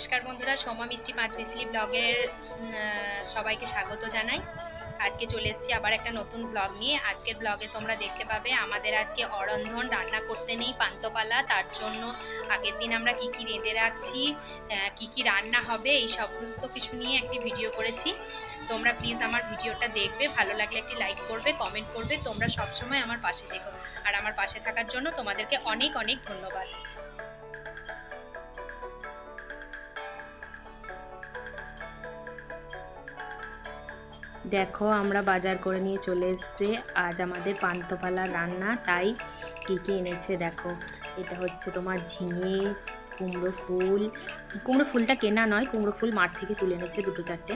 নমস্কার বন্ধুরা, সোমা মিষ্টি পাঁচ মিশলি ব্লগের সবাইকে স্বাগত জানাই। আজকে চলে এসেছি আবার একটা নতুন ব্লগ নিয়ে। আজকের ব্লগে তোমরা দেখতে পাবে আমাদের আজকে অরন্ধন, রান্না করতে নেই পান্তপালা, তার জন্য আগের দিন আমরা কি কি রেঁধে রাখছি কি কি রান্না হবে, এই সমস্ত কিছু নিয়ে একটি ভিডিও করেছি। তোমরা প্লিজ আমার ভিডিওটা দেখবে, ভালো লাগলে একটি লাইক করবে কমেন্ট করবে, তোমরা সবসময় আমার পাশে থেকো। আর আমার পাশে থাকার জন্য তোমাদেরকে অনেক অনেক ধন্যবাদ। দেখো, আমরা বাজার করে নিয়ে চলে এসেছে। আজ আমাদের পান্তপালা রান্না, তাই কী কী এনেছে দেখো। এটা হচ্ছে তোমার ঝিঙে, কুমড়ো ফুল। কুমড়ো ফুলটা কেনা নয়, কুমড়ো ফুল মাঠ থেকে তুলে এনেছে দুটো চারটে।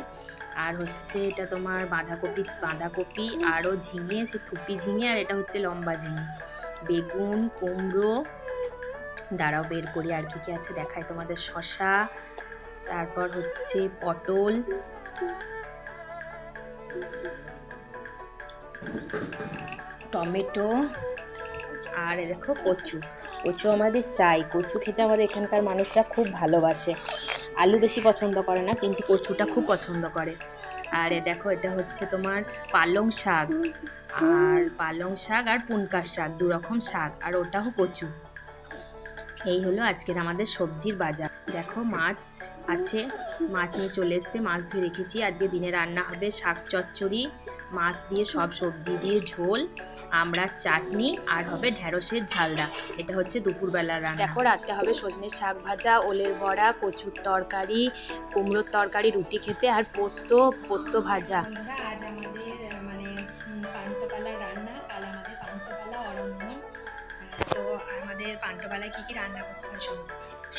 আর হচ্ছে এটা তোমার বাঁধাকপি বাঁধাকপি আরও ঝিঙে, সে থুপি ঝিঙে, আর এটা হচ্ছে লম্বা ঝিঙে। বেগুন, কুমড়ো, দাঁড়াও বের করি আর কি কী আছে দেখায় তোমাদের শশা তারপর হচ্ছে পটল। টমেটো আর দেখো কচু। কচু আমাদের চাই। কচু খেতে আমাদের এখানকার মানুষরা খুব ভালোবাসে। আলু বেশি পছন্দ করে না, কিন্তু কচুটা খুব পছন্দ করে। আর দেখো, এটা হচ্ছে তোমার পালং শাক। আর পালং শাক আর পুনকার শাক দু রকম শাক। আর ওটাও কচু। এই হলো আজকের আমাদের সবজির বাজার। দেখো মাছ আছে। মাছ নিয়ে চলে এসছে মাছ ধুয়ে রেখেছি। আজকে দিনে রান্না হবে শাক চচ্চড়ি মাছ দিয়ে সব সবজি দিয়ে ঝোল আমরা চাটনি আর হবে ঢ্যাঁড়সের ঝালদা। এটা হচ্ছে দুপুরবেলার রান্না। দেখো রাত্রে হবে সজনের শাক ভাজা ওলের বড়া কচুর তরকারি কুমড়োর তরকারি রুটি খেতে আর পোস্ত পোস্ত ভাজা। আজ আমাদের মানে পান্তপালা রান্না কাল আমাদের পান্তপালা অরন্ধন তো আমাদের পান্তপালায় কী কী রান্না করতে হয়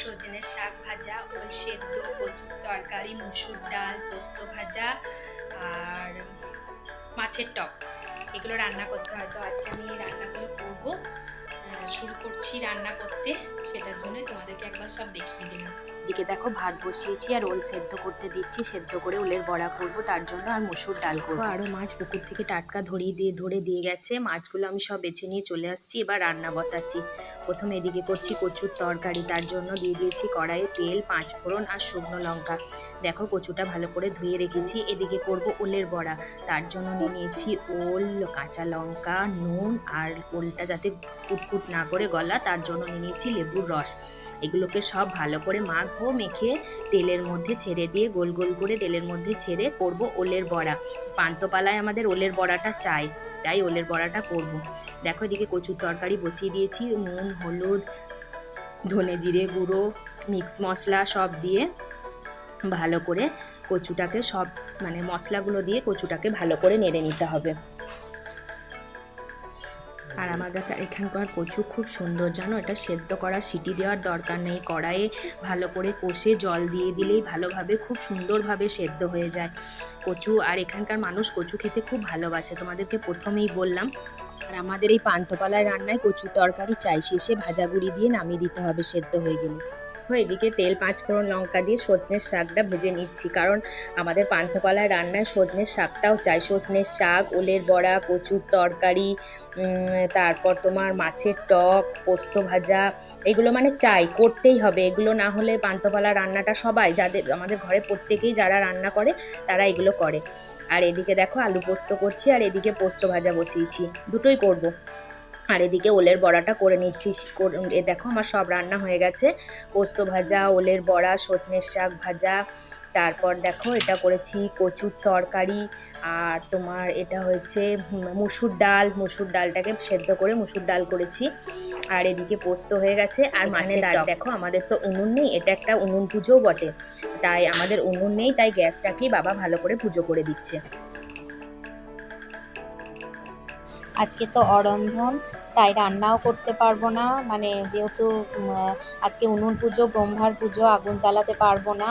সজনের শাক ভাজা, ওই সেদ্ধ তরকারি, মসুর ডাল, পোস্ত ভাজা আর মাছের টক। এগুলো রান্না করতে হয়। তো আজকে আমি এই রান্নাগুলো করব। শুরু করছি রান্না করতে। সেটার জন্য তোমাদেরকে একবার সব দেখিয়ে দিলাম। এদিকে দেখো ভাত বসিয়েছি আর ওল সেদ্ধ করতে দিচ্ছি, সেদ্ধ করে ওলের বড়া করব, তার জন্য আর মসুর ডাল করব। আরও মাছ পুকুর থেকে টাটকা ধরিয়ে দিয়ে, ধরে দিয়ে গেছে, মাছগুলো আমি সব বেছে নিয়ে চলে আসছি, এবার রান্না বসাচ্ছি। প্রথমে এদিকে করছি কচুর তরকারি, তার জন্য দিয়ে দিয়েছি কড়াইয়ে তেল, পাঁচ ফোড়ন আর শুকনো লঙ্কা। দেখো কচুটা ভালো করে ধুয়ে রেখেছি, এদিকে করব ওলের বড়া। তার জন্য নিয়ে নিয়েছি ওল, কাঁচা লঙ্কা, নুন আর ওলটা যাতে কুটকুট না করে গলা, তার জন্য নিয়ে নিয়েছি লেবুর রস। এগুলোকে সব ভালো করে মাখবো মেখে তেলের মধ্যে ছেড়ে দিয়ে গোল গোল করে তেলের মধ্যে ছেড়ে করব ওলের বড়া পান্তপালায় আমাদের ওলের বড়াটা চাই, তাই ওলের বড়াটা করব। দেখো এদিকে কচুর তরকারি বসিয়ে দিয়েছি, নুন, হলুদ, ধনে জিরে গুঁড়ো, মিক্স মশলা সব দিয়ে ভালো করে কচুটাকে সব মানে মশলাগুলো দিয়ে কচুটাকে ভালো করে নেড়ে নিতে হবে আর আমাদের এখানকার কচু খুব সুন্দর। জানো, এটা সেদ্ধ করা সিটি দেওয়ার দরকার নেই। কড়াইয়ে ভালো করে কষে জল দিয়ে দিলেই ভালোভাবে, খুব সুন্দরভাবে সেদ্ধ হয়ে যায়। কচু, আর এখানকার মানুষ কচু খেতে খুব ভালোবাসে। তোমাদেরকে প্রথমেই বললাম, আর আমাদের এই পান্তপালার রান্নায় কচু তরকারি চাই। শেষে ভাজাগুড়ি দিয়ে নামিয়ে দিতে হবে, সেদ্ধ হয়ে গেলে। এদিকে তেল, পাঁচ ফোড়ন লঙ্কা দিয়ে সজনের শাকটা ভেজে নিচ্ছি। কারণ আমাদের পান্থপালার রান্নায় সজনের শাকটাও চাই। সজনের শাক, ওলের বড়া, কচুর তরকারি তারপর তোমার মাছের টক, পোস্ত ভাজা, এগুলো মানে চাই, করতেই হবে। এগুলো না হলে পান্থপালা রান্নাটা সবাই, যাদের, আমাদের ঘরে প্রত্যেকেই যারা রান্না করে, তারা এগুলো করে। আর এদিকে দেখো আলু পোস্ত করছি, আর এদিকে পোস্ত ভাজা বসিয়েছি। দুটোই করব। আর এদিকে ওলের বড়াটা করে নিচ্ছি। এ দেখো আমার সব রান্না হয়ে গেছে। পোস্ত ভাজা ওলের বড়া সজনের শাক ভাজা। তারপর দেখো এটা করেছি কচুর তরকারি। আর তোমার এটা হয়েছে মুসুর ডাল। মুসুর ডালটাকে সেদ্ধ করে মুসুর ডাল করেছি। আর এদিকে পোস্ত হয়ে গেছে। আর মাছের ডাল দেখো আমাদের তো উনুন নেই এটা একটা উনুন পুজোও বটে। তাই আমাদের উনুন নেই তাই গ্যাসটাকেই বাবা ভালো করে পুজো করে দিচ্ছে। আজকে তো অরন্ধন, তাই রান্নাও করতে পারব না। মানে যেহেতু আজকে উনুন পুজো, ব্রহ্মার পুজো, আগুন জ্বালাতে পারব না।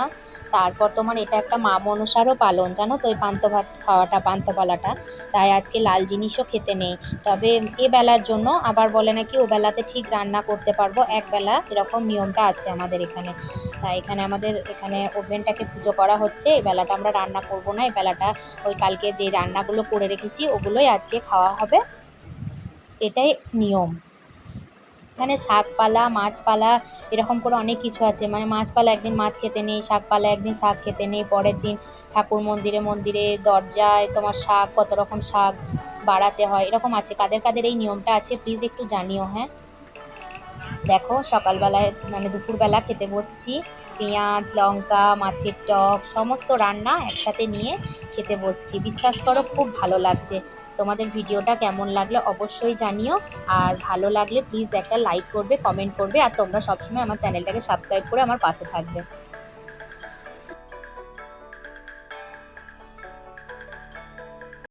তারপর তোমার এটা একটা মা মনসারও পালন, জানো তো ওই পান্ত ভাত খাওয়াটা পান্তপালাটা তাই আজকে লাল জিনিসও খেতে নেই। তবে এ বেলার জন্য আবার বলে নাকি ও বেলাতে ঠিক রান্না করতে পারব এক বেলা, এরকম নিয়মটা আছে আমাদের এখানে। তাই এখানে আমাদের, এখানে ওভেনটাকে পুজো করা হচ্ছে। এই বেলাটা আমরা রান্না করব না এই বেলাটা ওই কালকে যে রান্নাগুলো করে রেখেছি, ওগুলোই আজকে খাওয়া হবে। এটাই নিয়ম। এখানে শাকপালা, মাছপালা এরকম করে অনেক কিছু আছে। মানে মাছপালা একদিন মাছ খেতে নেই, শাকপালা একদিন শাক খেতে নেই, পরের দিন ঠাকুর মন্দিরে মন্দিরে দরজায় তোমার শাক, কত রকম শাক বাড়াতে হয়, এরকম আছে। কাদের কাদের এই নিয়মটা আছে প্লিজ একটু জানিও হ্যাঁ? দেখো, সকালবেলায় মানে দুপুরবেলা খেতে বসছি। পেঁয়াজ, লঙ্কা, মাছের টক, সমস্ত রান্না একসাথে নিয়ে খেতে বসছি। বিশ্বাস করো, খুব ভালো লাগছে। তোমাদের ভিডিওটা কেমন লাগল অবশ্যই জানিও। আর ভালো লাগলে প্লিজ একটা লাইক করবে, কমেন্ট করবে। আর তোমরা সবসময় আমার চ্যানেলটাকে সাবস্ক্রাইব করে আমার পাশে থাকবে।